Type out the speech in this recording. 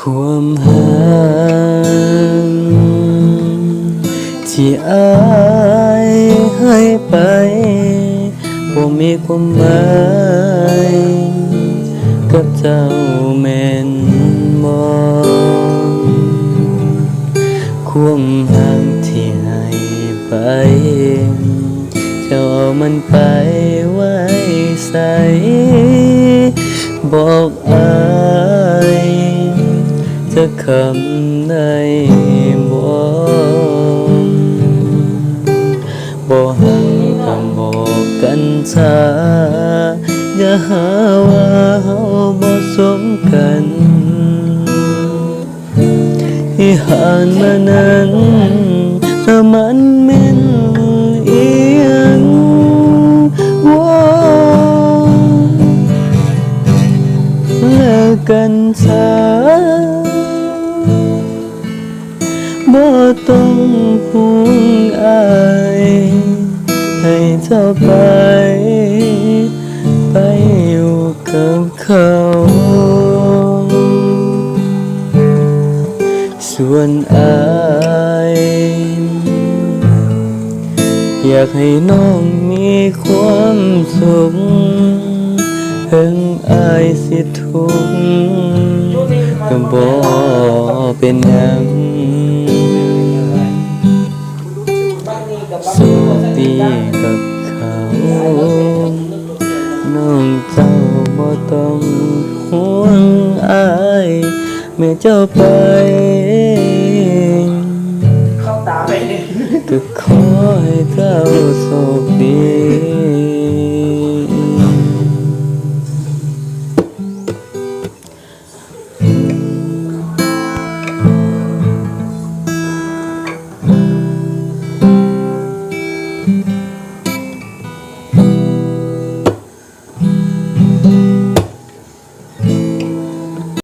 ความหางที่อายให้ไปบ่มีความหมายกับเจ้าแม่นมองความหางที่ให้ไป เจ้ามันไปไว้ใสบอกอาำในบ่บ่หังคำบอกกันชาอย่าหาว่าเฮาบ่สมกันที่ห่างมานั้นถ้ามันแม่นอียงว่าเลิกกันซะ ต้องห่วงอายให้เจ้าไป ไปอยู่กับเขา ส่วนอาย อยากให้น้องมีความสุขถึงอายสิทุกข์ก็บ่เป็นหยัง โชคดีกับเขาน้องเจ้าบ่ต้องห่วงอายแม่เจ้าไปเข้าตาไปเลยก็ขอให้เจ้าโชคดี